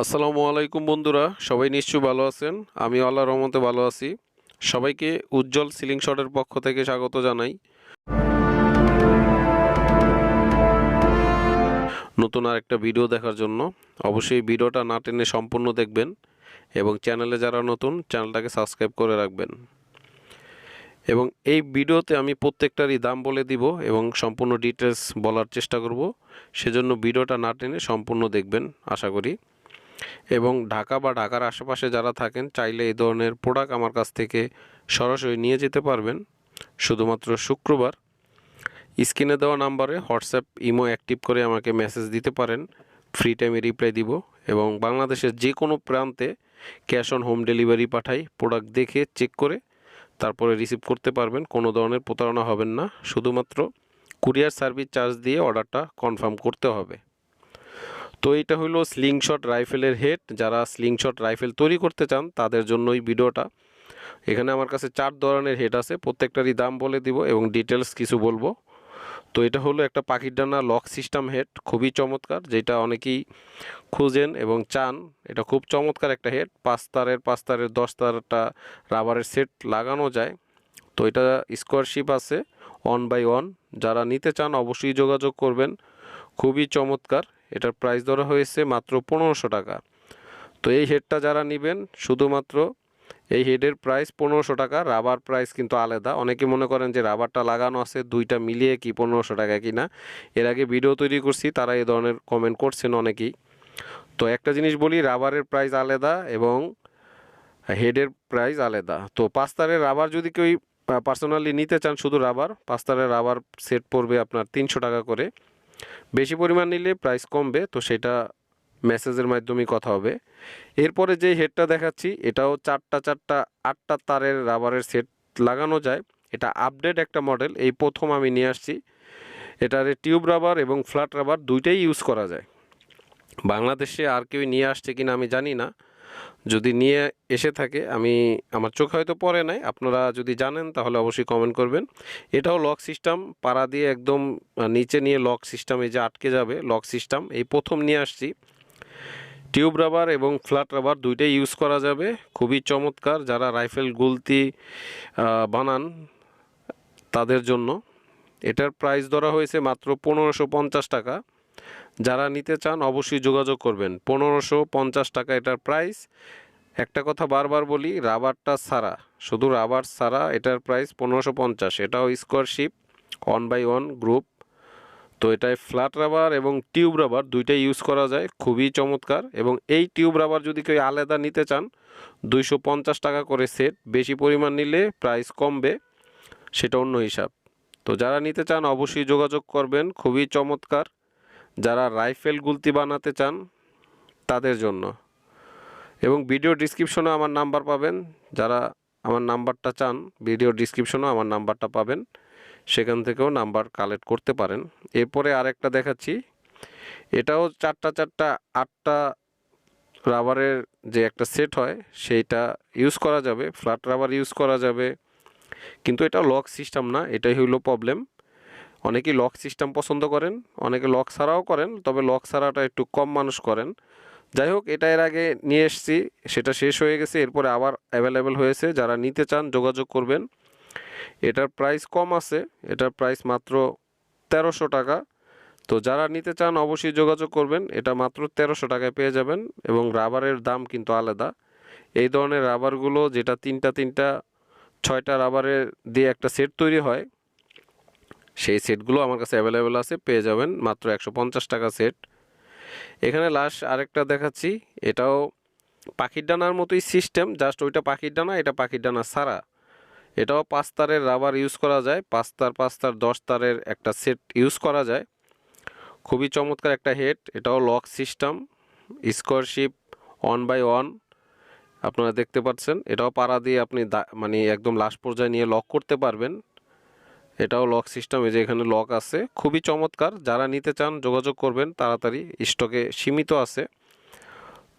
আসসালামু আলাইকুম বন্ধুরা, সবাই নিশ্চয়ই ভালো আছেন? আমি আল্লাহ রহমতে ভালো আছি। সবাইকে উজ্জ্বল সিলিং শটের পক্ষ থেকে স্বাগত জানাই। নতুন আর একটা ভিডিও দেখার জন্য অবশ্যই ভিডিওটা না টেনে সম্পূর্ণ দেখবেন এবং চ্যানেলে যারা নতুন, চ্যানেলটাকে সাবস্ক্রাইব করে রাখবেন। এবং এই ভিডিওতে আমি প্রত্যেকটারই দাম বলে দিব এবং সম্পূর্ণ ডিটেলস বলার চেষ্টা করব। সেজন্য ভিডিওটা না টেনে সম্পূর্ণ দেখবেন, আশা করি। এবং ঢাকা বা ঢাকার আশেপাশে যারা থাকেন, চাইলে এই ধরনের প্রোডাক্ট আমার কাছ থেকে সরাসরি নিয়ে যেতে পারবেন। শুধুমাত্র শুক্রবার। স্ক্রিনে দেওয়া নাম্বারে হোয়াটসঅ্যাপ, ইমো অ্যাক্টিভ করে আমাকে মেসেজ দিতে পারেন। ফ্রি টাইমে রিপ্লাই দিব এবং বাংলাদেশের যে কোনো প্রান্তে ক্যাশ অন হোম ডেলিভারি পাঠাই, প্রোডাক্ট দেখে চেক করে তারপরে রিসিভ করতে পারবেন। কোনো ধরনের প্রতারণা হবেন না। শুধুমাত্র কুরিয়ার সার্ভিস চার্জ দিয়ে অর্ডারটা কনফার্ম করতে হবে। তো এটা হলো স্লিংশট রাইফেলের হেড যারা স্লিংশট রাইফেল তৈরি করতে চান, তাদের জন্য এই ভিডিওটা। এখানে আমার কাছে চার ধরনের হেড আছে, প্রত্যেকটারই দাম বলে দিব এবং ডিটেলস কিছু বলব। তো এটা হলো একটা পাখির ডানা লক সিস্টেম হেড খুবই চমৎকার, যেটা অনেকেই খুঁজেন এবং চান। এটা খুব চমৎকার একটা হেড পাঁচ তারের পাঁচ তারের, দশ তারটা রাবারের সেট লাগানো যায়। তো এটা স্কোয়ারশিপ আছে ওয়ান বাই ওয়ান যারা নিতে চান, অবশ্যই যোগাযোগ করবেন। খুবই চমৎকার। এটার প্রাইস ধরা হয়েছে মাত্র পনেরোশো টাকা। তো এই হেডটা যারা নেবেন, শুধুমাত্র এই হেডের প্রাইস পনেরোশো টাকা রাবার প্রাইস কিন্তু আলাদা। অনেকে মনে করেন যে রাবারটা লাগানো আছে, দুইটা মিলিয়ে কি পনেরোশো টাকা কি না এর আগে ভিডিও তৈরি করছি, তারা এই ধরনের কমেন্ট করছেন অনেকেই। তো একটা জিনিস বলি রাবারের প্রাইস আলাদা এবং হেডের প্রাইস আলাদা। তো পাঁচতারের রাবার যদি কেউ পার্সোনালি নিতে চান শুধু রাবার পাঁচতারের রাবার সেট পড়বে আপনার তিনশো টাকা করে। বেশি পরিমাণ নিলে প্রাইস কমবে, তো সেটা মেসেজের মাধ্যমেই কথা হবে। এরপরে যে হেডটা দেখাচ্ছি, এটাও চারটা চারটা, আটটা তারের রাবারের সেট লাগানো যায়। এটা আপডেট একটা মডেল এই প্রথম আমি নিয়ে আসছি। এটার টিউব রাবার এবং ফ্ল্যাট রাবার দুইটাই ইউজ করা যায়। বাংলাদেশে আর কেউ নিয়ে আসছে কিনা আমি জানি না। যদি নিয়ে এসে থাকে, আমি, আমার চোখ হয়তো পরে নাই, আপনারা যদি জানেন তাহলে অবশ্যই কমেন্ট করবেন। এটাও লক সিস্টেম পাড়া দিয়ে একদম নিচে নিয়ে লক সিস্টেম এই যে আটকে যাবে লক সিস্টেম এই প্রথম নিয়ে আসছি। টিউব রাবার এবং ফ্ল্যাট রাবার দুইটাই ইউজ করা যাবে। খুবই চমৎকার, যারা রাইফেল গুলতি বানান তাদের জন্য। এটার প্রাইস ধরা হয়েছে মাত্র পনেরোশো টাকা। যারা নিতে চান অবশ্যই যোগাযোগ করবেন। পনেরোশো পঞ্চাশ টাকা এটার প্রাইস একটা কথা বারবার বলি, রাবারটা ছাড়া শুধু রাবার ছাড়া এটার প্রাইস পনেরোশো পঞ্চাশ। এটাও স্কোয়ারশিপ ওয়ান বাই ওয়ান গ্রুপ তো এটায় ফ্ল্যাট রাবার এবং টিউব রাবার দুইটাই ইউজ করা যায়, খুবই চমৎকার। এবং এই টিউব রাবার যদি কেউ আলাদা নিতে চান, দুইশো পঞ্চাশ টাকা করে সেট বেশি পরিমাণ নিলে প্রাইস কমবে, সেটা অন্য হিসাব। তো যারা নিতে চান অবশ্যই যোগাযোগ করবেন, খুবই চমৎকার। যারা রাইফেল গুলতি বানাতে চান, তাদের জন্য। এবং ভিডিও ডিসক্রিপশনে আমার নাম্বার পাবেন। যারা আমার নাম্বারটা চান, ভিডিও ডিসক্রিপশনেও আমার নাম্বারটা পাবেন। সেখান থেকেও নাম্বার কালেক্ট করতে পারেন। এরপরে আরেকটা দেখাচ্ছি। এটাও চারটা চারটা, আটটা রাবারের যে একটা সেট হয়, সেইটা ইউজ করা যাবে। ফ্ল্যাট রাবার ইউজ করা যাবে। কিন্তু এটা লক সিস্টেম না, এটাই হইল প্রবলেম। অনেকেই লক সিস্টেম পছন্দ করেন, অনেকে লক ছাড়াও করেন, তবে লক ছাড়াটা একটু কম মানুষ করেন। যাই হোক, এটা এর আগে নিয়ে এসেছি, সেটা শেষ হয়ে গেছে, এরপরে আবার অ্যাভেলেবেল হয়েছে, যারা নিতে চান যোগাযোগ করবেন। এটার প্রাইস কম আছে, এটার প্রাইস মাত্র তেরোশো টাকা। তো যারা নিতে চান অবশ্যই যোগাযোগ করবেন, এটা মাত্র তেরোশো টাকায় পেয়ে যাবেন এবং রাবারের দাম কিন্তু আলাদা। এই ধরনের রাবারগুলো যেটা তিনটা তিনটা, ছয়টা রাবারের দিয়ে একটা সেট তৈরি হয় সেই সেটগুলো আমার কাছে অ্যাভেলেবেল আছে, পেয়ে যাবেন মাত্র একশো পঞ্চাশ টাকা সেট। এখানে লাস্ট আরেকটা দেখাচ্ছি, এটাও পাখির ডানার মতোই সিস্টেম, জাস্ট ওইটা পাখির ডানা, এটা পাখির ডানা সারা এটাও পাঁচ তারের রাবার ইউজ করা যায়, পাঁচ তার পাঁচ তার, দশ তারের একটা সেট ইউজ করা যায়। খুবই চমৎকার একটা হেড, এটাও লক সিস্টেম স্কোয়ারশিপ ওয়ান বাই ওয়ান, আপনারা দেখতে পাচ্ছেন। এটাও পাড়া দিয়ে আপনি মানে একদম লাস্ট পর্যায়ে নিয়ে লক করতে পারবেন। এটাও লক সিস্টেম এই যে এখানে লক আছে। খুবই চমৎকার। যারা নিতে চান, যোগাযোগ করবেন তাড়াতাড়ি। স্টকে সীমিত আছে।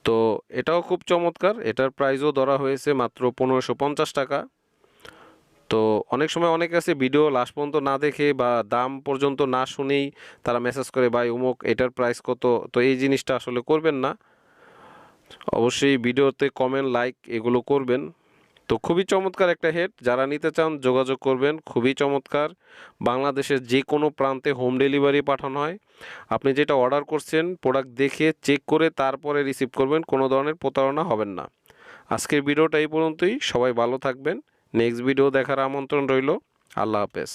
তো এটাও খুব চমৎকার। এটার প্রাইসও ধরা হয়েছে মাত্র পনেরোশো পঞ্চাশ টাকা। তো অনেক সময় অনেক আছে ভিডিও লাস্ট পর্যন্ত না দেখে বা দাম পর্যন্ত না শুনেই তারা মেসেজ করে, ভাই উমুক এটার প্রাইস কত? তো এই জিনিসটা আসলে করবেন না। অবশ্যই ভিডিওতে কমেন্ট লাইক এগুলো করবেন। তো খুবই চমৎকার একটা হেড যারা নিতে চান, যোগাযোগ করবেন। খুবই চমৎকার। বাংলাদেশের যে কোনো প্রান্তে হোম ডেলিভারি পাঠানো হয়। আপনি যেটা অর্ডার করছেন প্রোডাক্ট দেখে চেক করে তারপরে রিসিভ করবেন। কোনো ধরনের প্রতারণা হবেন না। আজকের ভিডিওটা এই পর্যন্তই। সবাই ভালো থাকবেন। নেক্সট ভিডিও দেখার আমন্ত্রণ রইল। আল্লাহ হাফেজ।